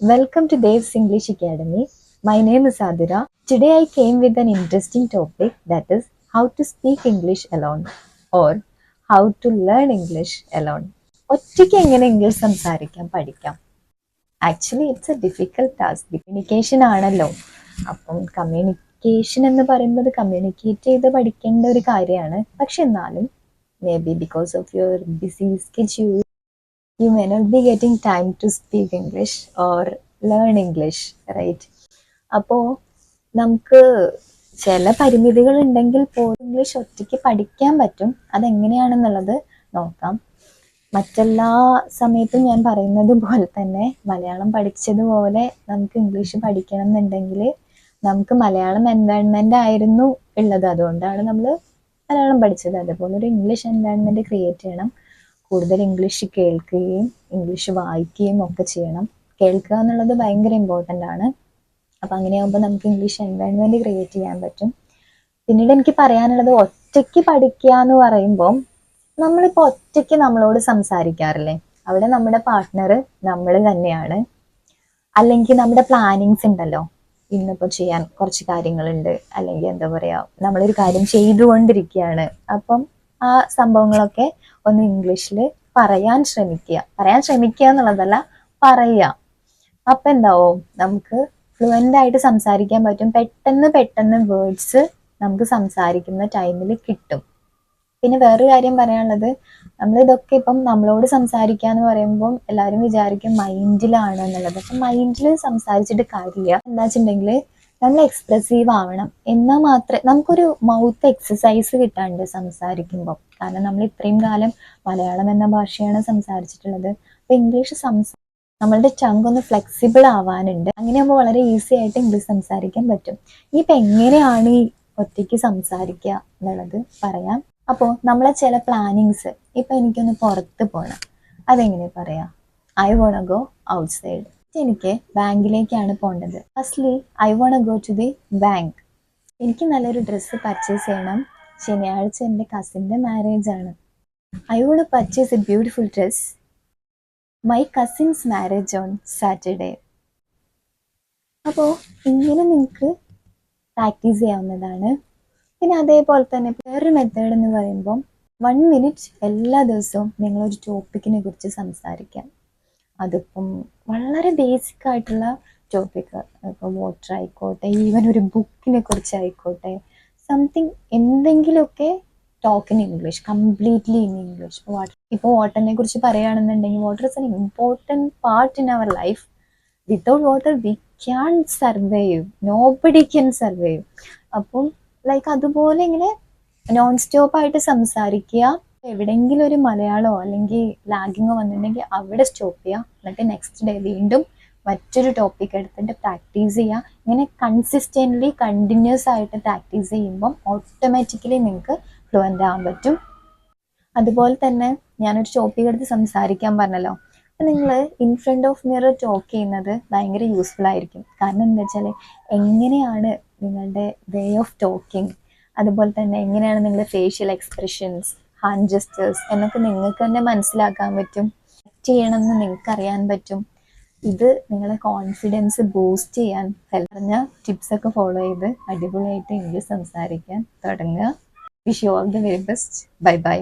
Welcome to Dave's English Academy. My name is Adira. Today I came with an interesting topic that is how to speak English alone or how to learn English alone. ഒറ്റയ്ക്ക് എങ്ങനെ English സംസാരിക്കാൻ പഠിക്കാം actually it's a difficult task communication ആണല്ലോ അപ്പം communication എന്ന് പറയുന്നത് communicate ചെയ്ത് പഠിക്കേണ്ട ഒരു കാര്യമാണ് പക്ഷെ എന്നാലും may be because of your busy schedule you may not be getting time to speak English or learn English, right? അപ്പോൾ നമുക്ക് ചില പരിമിതികൾ ഉണ്ടെങ്കിൽ പോലും ഇംഗ്ലീഷ് ഒറ്റയ്ക്ക് പഠിക്കാൻ പറ്റും. അതെങ്ങനെയാണെന്നുള്ളത് നോക്കാം. മറ്റെല്ലാ സമയത്തും ഞാൻ പറയുന്നത് പോലെ തന്നെ മലയാളം പഠിച്ചതുപോലെ നമുക്ക് ഇംഗ്ലീഷ് പഠിക്കണം എന്നുണ്ടെങ്കിൽ നമുക്ക് മലയാളം എൻവയൺമെന്റ് ആയിരുന്നു ഉള്ളത്. അതുകൊണ്ടാണ് നമ്മൾ മലയാളം പഠിച്ചത്. അതുപോലെ ഒരു ഇംഗ്ലീഷ് എൻവയൺമെന്റ് ക്രിയേറ്റ് ചെയ്യണം. കൂടുതൽ ഇംഗ്ലീഷ് കേൾക്കുകയും ഇംഗ്ലീഷ് വായിക്കുകയും ഒക്കെ ചെയ്യണം. കേൾക്കുക എന്നുള്ളത് ഭയങ്കര ഇമ്പോർട്ടന്റ് ആണ്. അപ്പം അങ്ങനെയാകുമ്പോൾ നമുക്ക് ഇംഗ്ലീഷ് എൻവയൺമെന്റ് ക്രിയേറ്റ് ചെയ്യാൻ പറ്റും. പിന്നീട് എനിക്ക് പറയാനുള്ളത് ഒറ്റയ്ക്ക് പഠിക്കുക എന്ന് പറയുമ്പോൾ നമ്മളിപ്പോൾ ഒറ്റയ്ക്ക് നമ്മളോട് സംസാരിക്കാറില്ലേ? അവിടെ നമ്മുടെ പാർട്ട്ണർ നമ്മൾ തന്നെയാണ്. അല്ലെങ്കിൽ നമ്മുടെ പ്ലാനിങ്സ് ഉണ്ടല്ലോ? ഇന്നിപ്പോൾ ചെയ്യാൻ കുറച്ച് കാര്യങ്ങളുണ്ട്. അല്ലെങ്കിൽ എന്താ പറയുക നമ്മളൊരു കാര്യം ചെയ്തുകൊണ്ടിരിക്കുകയാണ്. അപ്പം ആ സംഭവങ്ങളൊക്കെ ഒന്ന് ഇംഗ്ലീഷിൽ പറയാൻ ശ്രമിക്കുക. പറയാൻ ശ്രമിക്കുക എന്നുള്ളതല്ല പറയുക. അപ്പം എന്താവും നമുക്ക് ഫ്ലുവന്റ് ആയിട്ട് സംസാരിക്കാൻ പറ്റും. പെട്ടെന്ന് പെട്ടെന്ന് വേർഡ്സ് നമുക്ക് സംസാരിക്കുന്ന ടൈമിൽ കിട്ടും. പിന്നെ വേറൊരു കാര്യം പറയാനുള്ളത് നമ്മൾ ഇതൊക്കെ ഇപ്പം നമ്മളോട് സംസാരിക്കുക എന്ന് പറയുമ്പോൾ എല്ലാവരും വിചാരിക്കും മൈൻഡിലാണ് എന്നുള്ളത്. അപ്പം മൈൻഡിൽ സംസാരിച്ചിട്ട് കാര്യമില്ല. എന്താ വെച്ചിട്ടുണ്ടെങ്കിൽ നമ്മൾ എക്സ്പ്രസീവ് ആവണം. എന്നാൽ മാത്രമേ നമുക്കൊരു മൗത്ത് എക്സസൈസ് കിട്ടാണ്ട് സംസാരിക്കുമ്പോൾ കാരണം നമ്മൾ ഇത്രയും കാലം മലയാളം എന്ന ഭാഷയാണ് സംസാരിച്ചിട്ടുള്ളത്. അപ്പോൾ ഇംഗ്ലീഷ് സംസാ നമ്മളുടെ ചങ്ക് ഒന്ന് ഫ്ലെക്സിബിൾ ആവാനുണ്ട്. അങ്ങനെ ആകുമ്പോൾ വളരെ ഈസി ആയിട്ട് ഇംഗ്ലീഷ് സംസാരിക്കാൻ പറ്റും. ഇനിയിപ്പോൾ എങ്ങനെയാണ് ഈ ഒറ്റയ്ക്ക് സംസാരിക്കുക എന്നുള്ളത് പറയാം. അപ്പോൾ നമ്മളെ ചില പ്ലാനിങ്സ് ഇപ്പം എനിക്കൊന്ന് പുറത്ത് പോകണം അതെങ്ങനെ പറയാം? I wanna go outside എനിക്ക് ബാങ്കിലേക്കാണ് പോകേണ്ടത് firstly I want go to the bank എനിക്ക് നല്ലൊരു ഡ്രസ്സ് പർച്ചേസ് ചെയ്യണം. ശനിയാഴ്ച എന്റെ കസിന്റെ മാരേജ് ആണ്. I want purchase a beautiful dress my cousin's marriage on Saturday അപ്പോൾ ഇങ്ങനെ നിങ്ങൾക്ക് പ്രാക്ടീസ് ചെയ്യാവുന്നതാണ്. പിന്നെ അതേപോലെ തന്നെ വേറൊരു മെത്തേഡ് എന്ന് പറയുമ്പോൾ വൺ മിനിറ്റ് എല്ലാ ദിവസവും നിങ്ങളൊരു ടോപ്പിക്കിനെ കുറിച്ച് സംസാരിക്കാം. അതിപ്പം വളരെ ബേസിക് ആയിട്ടുള്ള ടോപ്പിക് ഇപ്പോൾ വാട്ടർ ആയിക്കോട്ടെ ഈവൻ ഒരു ബുക്കിനെ കുറിച്ച് ആയിക്കോട്ടെ സംതിങ് എന്തെങ്കിലുമൊക്കെ talk in English completely in English water ഇപ്പോൾ വാട്ടറിനെ കുറിച്ച് പറയുകയാണെന്നുണ്ടെങ്കിൽ water is an important part in our life without water we can survive nobody can survive അപ്പം ലൈക്ക് അതുപോലെ ഇങ്ങനെ നോൺ സ്റ്റോപ്പ് ആയിട്ട് സംസാരിക്കുക എവിടെയെങ്കിലും ഒരു മലയാളമോ അല്ലെങ്കിൽ ലാഗിങ്ങോ വന്നിട്ടുണ്ടെങ്കിൽ അവിടെ സ്റ്റോപ്പ് ചെയ്യുക. എന്നിട്ട് നെക്സ്റ്റ് ഡേ വീണ്ടും മറ്റൊരു ടോപ്പിക് എടുത്തിട്ട് പ്രാക്ടീസ് ചെയ്യുക. ഇങ്ങനെ കൺസിസ്റ്റന്റ്ലി കണ്ടിന്യൂസ് ആയിട്ട് പ്രാക്ടീസ് ചെയ്യുമ്പം ഓട്ടോമാറ്റിക്കലി നിങ്ങൾക്ക് ഫ്ലുവന്റ് ആവാൻ പറ്റും. അതുപോലെ തന്നെ ഞാനൊരു ടോപ്പിക് എടുത്ത് സംസാരിക്കാൻ പറഞ്ഞല്ലോ. നിങ്ങൾ in front of mirror talk ചെയ്യുന്നത് ഭയങ്കര യൂസ്ഫുൾ ആയിരിക്കും. കാരണം എന്താ വെച്ചാൽ എങ്ങനെയാണ് നിങ്ങളുടെ വേ ഓഫ് ടോക്കിംഗ് അതുപോലെ തന്നെ എങ്ങനെയാണ് നിങ്ങളുടെ ഫേഷ്യൽ എക്സ്പ്രഷൻസ് ഹാൻഡ് ജസ്റ്റേഴ്സ് എന്നൊക്കെ നിങ്ങൾക്ക് തന്നെ മനസ്സിലാക്കാൻ പറ്റും. ചെയ്യണമെന്ന് നിങ്ങൾക്ക് അറിയാൻ പറ്റും. ഇത് നിങ്ങളെ കോൺഫിഡൻസ് ബൂസ്റ്റ് ചെയ്യാൻ പറഞ്ഞ ടിപ്സൊക്കെ ഫോളോ ചെയ്ത് അടിപൊളിയായിട്ട് ഇംഗ്ലീഷ് സംസാരിക്കാൻ തുടങ്ങുക. Wish you all the very best bye bye